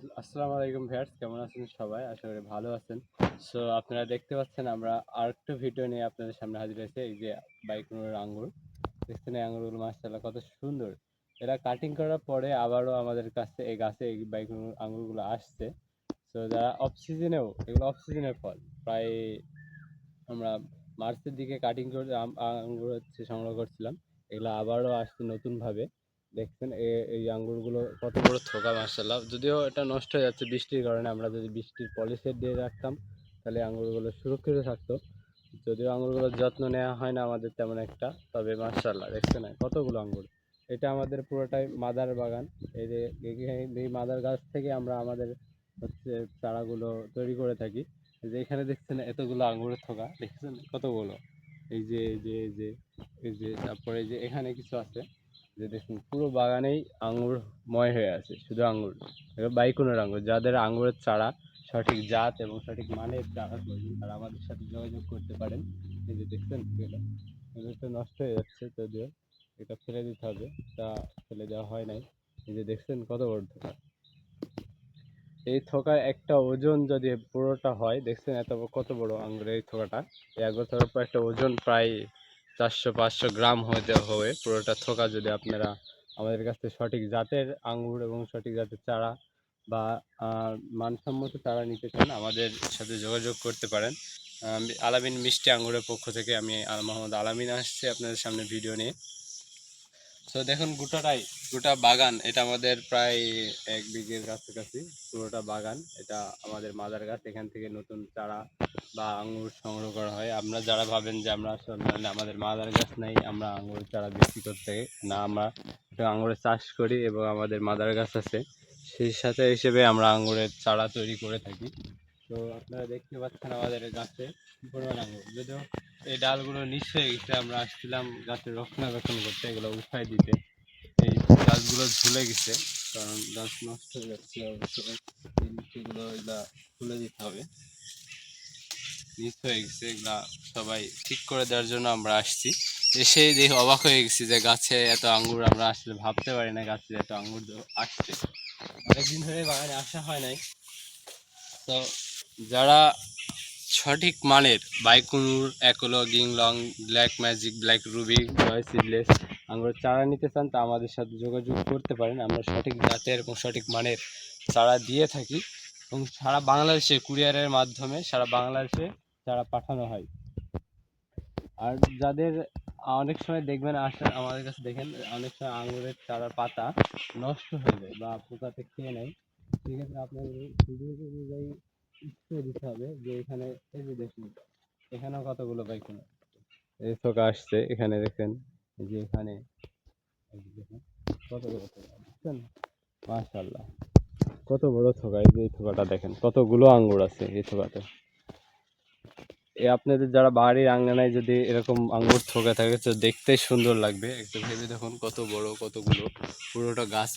আস- আসসালামু আলাইকুম ভিউয়ার্স, কেমন আছেন সবাই? আশা করি ভালো আছেন। সো আপনারা দেখতে পাচ্ছেন আমরা আরেকটা ভিডিও নিয়ে আপনাদের সামনে হাজির হয়েছে। এই যে বাইকুনোর আঙ্গুর। দেখছেন এই আঙ্গুরগুলো, মাশাআল্লাহ, কত সুন্দর। এরা কাটিং করার পরে আবারও আমাদের কাছে এই গাছে এই বাইকুনোর আঙ্গুরগুলো আসছে। সো যারা অফ সিজনেও এগুলো অফ সিজনের ফল। প্রায় আমরা মার্চের দিকে কাটিং করে আঙ্গুর হচ্ছে সংগ্রহ করছিলাম। এগুলো আবারও আসছে নতুনভাবে। দেখছেন এই আঙ্গুরগুলো কত বড় থোকা মার্শাল্লাহ যদিও এটা নষ্ট হয়ে যাচ্ছে বৃষ্টির কারণে, আমরা যদি বৃষ্টির পলিশের দিয়ে রাখতাম, তাহলে আঙ্গুরগুলো সুরক্ষিত থাকতো। যদিও আঙ্গুরগুলোর যত্ন নেওয়া হয় না আমাদের তেমন একটা, তবে মার্শাল্লাহ দেখছেন কতগুলো আঙ্গুর। এটা আমাদের পুরোটাই মাদার বাগান। এই যে এই মাদার গাছ থেকে আমরা আমাদের হচ্ছে চারাগুলো তৈরি করে থাকি। যে এখানে দেখছেন এতগুলো আঙ্গুরের থোকা, দেখছেন কতগুলো? এই যে এই যে এই যে এই যে, তারপরে এই যে এখানে কিছু আছে। যে দেখুন পুরো বাগানেই আঙ্গুরময় হয়ে আছে, শুধু এবার বাইকুনের আঙ্গুর যাদের আঙ্গুরের চারা সঠিক জাত এবং সঠিক মানের চারা প্রয়োজন, তারা আমাদের সাথে যোগাযোগ করতে পারেন। এই যে দেখছেন, এটা নষ্ট হয়ে যাচ্ছে যদিও, এটা ফেলে দিতে হবে, তা ফেলে দেওয়া হয় নাই। এই যে দেখছেন কত বড় থোকা। এই থোকার একটা ওজন যদি পুরোটা হয়, দেখছেন এত কত বড় আঙ্গুরের এই থোকাটা? এই থোকার পর একটা ওজন প্রায় চারশো পাঁচশো গ্রাম হতে হবে। পুরোটা থোকা যদি আপনারা আমাদের কাছ থেকে সঠিক জাতের আঙুর এবং সঠিক জাতের চারা বা মানসম্মত চারা নিতে চান, আমাদের সাথে যোগাযোগ করতে পারেন। আলামিন মিষ্টি আঙুরের পক্ষ থেকে আমি মোহাম্মদ আলামিন আসছি আপনাদের সামনে ভিডিও নিয়ে। তো দেখুন, গোটাটাই, গোটা বাগান, এটা আমাদের প্রায় এক বিঘের কাছাকাছি, পুরোটা বাগান। এটা আমাদের মাদার গাছ, এখান থেকে নতুন চারা বা আঙুর সংগ্রহ করা হয়। আপনারা যারা ভাবেন যে আমরা আসলে মানে আমাদের মাদার গাছ নাই, আমরা আঙুর চারা বিক্রি করতে না, আমরা একটা আঙ্গুরের চাষ করি এবং আমাদের মাদার গাছ আছে। সেই সাথে হিসেবে আমরা আঙুরের চারা তৈরি করে থাকি। তো, আপনারা দেখতে পাচ্ছেন আমাদের গাছে পরিমাণ আঙ্গুর যদিও এই ডালগুলো নিচ হয়ে গেছে, আমরা আসছিলাম গাছের রক্ষণাবেক্ষণ করতে, এগুলো উঠাই দিতে। এই গাছগুলো ঝুলে গেছে, কারণ গাছ নষ্ট হয়ে যাচ্ছে অবশ্যই নিচেগুলো এগুলা খুলে দিতে হবে। নিচ হয়ে গেছে, এগুলা সবাই ঠিক করে দেওয়ার জন্য আমরা আসছি। এসেই দেখে অবাক হয়ে গেছি যে গাছে এত আঙ্গুর, আমরা আসলে ভাবতে পারি না গাছে এত আঙ্গুর আসছে। অনেকদিন ধরে বাগানে আসা হয় নাই। তো যারা সঠিক মানের বাইকুনুর একলো গিংলং black magic, black ruby, joy seedless আঙ্গুরের চারা নিতে চান তা আমাদের সাথে যোগাযোগ করতে পারেন। আমরা সঠিক জাতের এবং সঠিক মানের চারা দিয়ে থাকি এবং সারা বাংলাদেশে কুরিয়ারের মাধ্যমে সারা বাংলাদেশে চারা পাঠানো হয়। আর যাদের অনেক সময় দেখবেন, আসে আমাদের কাছে দেখেন, অনেক সময় আঙুরের চারার পাতা নষ্ট হয়ে যায় বা পোকাতে খেয়ে নেয়। সেক্ষেত্রে আপনাদের অনুযায়ী স্প্রে দিতে হবে যে এখানে, এই যে দেখুন, এখানেও কতগুলো পাইখান এই থোকা আসছে, এখানে দেখেন যে এখানে কতগুলো বুঝছেন? মাশাল্লাহ কত বড় থোকা, এই যে এই থোকাটা দেখেন, কতগুলো আঙ্গুর আছে এই থোকাতে। এ আপনাদের যারা বাড়ির আঙ্গনায় যদি এরকম আঙ্গুর থোকা থাকে, তো দেখতে সুন্দর লাগবে। একটু ভেবে দেখুন কত বড়, কতগুলো, পুরোটা গাছ